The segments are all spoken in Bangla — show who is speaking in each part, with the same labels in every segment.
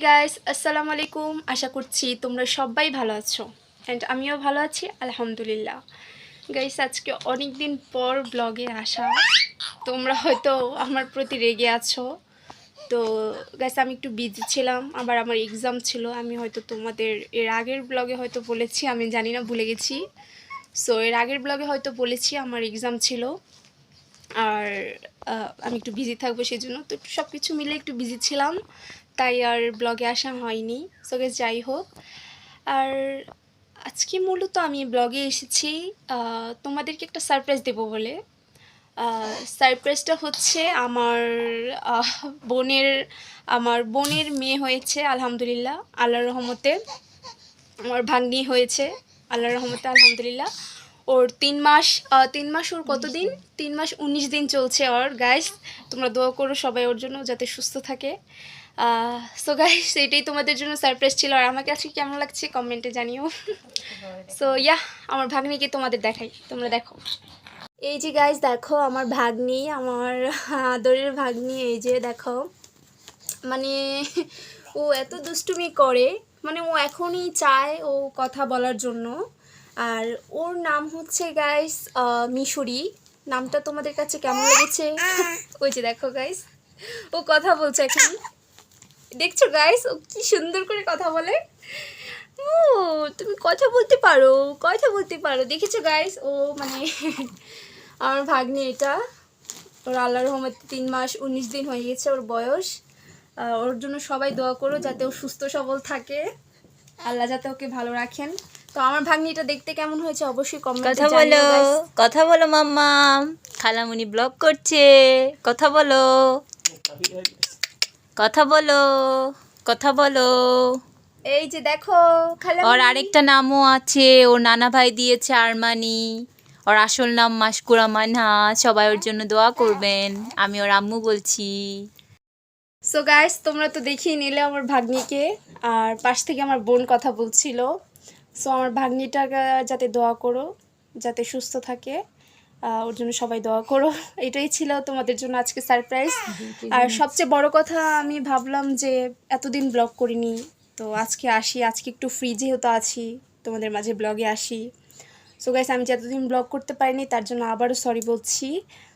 Speaker 1: গাইস আসসালামু আলাইকুম আশা করছি তোমরা সবাই ভালো আছো। অ্যান্ড আমিও ভালো আছি, আলহামদুলিল্লাহ। গাইস আজকে অনেক দিন পর ব্লগে আসা। তোমরা হয়তো আমার প্রতি রেগে আছো। তো গাইস আমি একটু বিজি ছিলাম। আবার আমার এক্সাম ছিল। আমি হয়তো তোমাদের এর আগের ব্লগে হয়তো বলেছি। আমি জানি না, ভুলে গেছি। সো এর আগের ব্লগে হয়তো বলেছি, আমার এক্সাম ছিল। আর আমি একটু বিজি থাকব সেই জন্য তো সব কিছু মিলে একটু বিজি ছিলাম, তাই আর ব্লগে আসা হয়নি। সো গেস যাই হোক। আর আজকে মূলত আমি ব্লগে এসেছি তোমাদেরকে একটা সারপ্রাইজ দেবো বলে। সারপ্রাইজটা হচ্ছে আমার বোনের আমার বোনের মেয়ে হয়েছে, আলহামদুলিল্লাহ, আল্লাহর রহমতে। আমার ভাগ্নি হয়েছে, আল্লাহর রহমতে, আলহামদুলিল্লাহ। ওর তিন মাস তিন মাস ওর কতদিন? তিন মাস উনিশ দিন চলছে ওর গাইস তোমরা দোয়া করো সবাই ওর জন্য যাতে সুস্থ থাকে। সো গাইস এটাই তোমাদের জন্য সারপ্রাইজ ছিল। আর আমাকে আজকে কেমন লাগছে কমেন্টে জানিও। সো ইয়া আমার ভাগ্নিকে তোমাদের দেখাই। তোমরা দেখো। এই যে গাইস দেখো আমার ভাগ্নি, আমার আদরের ভাগ্নি, এই যে দেখো। মানে ও এত দুষ্টুমি করে। মানে ও এখনই চায় ও কথা বলার জন্য। আর ওর নাম হচ্ছে গাইস মিশরি। নামটা তোমাদের কাছে কেমন লেগেছে? ওই যে দেখো গাইস ও কথা বলছে এখন। দেখছ গাইস ও কি সুন্দর করে কথা বলে। ও তুমি কথা বলতে পারো, কথা বলতে পারো। দেখেছ গাইস ও মানে আমার ভাগ্নি এটা। ওর আল্লাহর রহমতে তিন মাস উনিশ দিন হয়ে গেছে ওর বয়স। ওর জন্য সবাই দোয়া করো যাতে ও সুস্থ সবল থাকে। আল্লাহ যাতে ওকে ভালো রাখেন। তো আমার ভাগ্নিটা দেখতে কেমন হয়েছে অবশ্যই কমেন্টে
Speaker 2: কথা বলো কথা বলো মাম্মা। খালামুনি ব্লগ করছে। কথা বলো। কথা বলো কথা বলো।
Speaker 1: এই যে দেখো
Speaker 2: ওর আরেকটা নামও আছে ওর নানা ভাই দিয়েছে আরমানি। ওর আসল নাম মাসকুরা মানহা সবাই ওর জন্য দোয়া করবেন। আমি ওর আম্মু বলছি।
Speaker 1: সো গাইস তোমরা তো দেখিয়ে নিলে আমার ভাগ্নিকে। আর পাশ থেকে আমার বোন কথা বলছিল। সো আমার ভাগ্নিটাকে যাতে দোয়া করো যাতে সুস্থ থাকে ওর জন্য সবাই দোয়া করো। এটাই ছিল তোমাদের জন্য আজকে সারপ্রাইজ আর সবচেয়ে বড় কথা আমি ভাবলাম যে এতদিন ব্লগ করিনি তো আজকে আসি আজকে একটু ফ্রি যেহেতু আছি তোমাদের মাঝে ব্লগে আসি। সো গাইস আমি যতদিন ব্লগ করতে পারিনি তার জন্য আবারও সরি বলছি।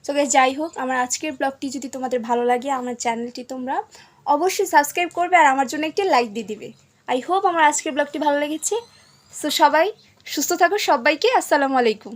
Speaker 1: সো গাইস যাই হোক আমার আজকের ব্লগটি যদি তোমাদের ভালো লাগে আমার চ্যানেলটি তোমরা অবশ্যই সাবস্ক্রাইব করবে আর আমার জন্য একটি লাইক দিয়ে দিবে। আই হোপ আমার আজকের ব্লগটি ভালো লেগেছে। সো সবাই সুস্থ থাকো সবাইকে আসসালামু আলাইকুম।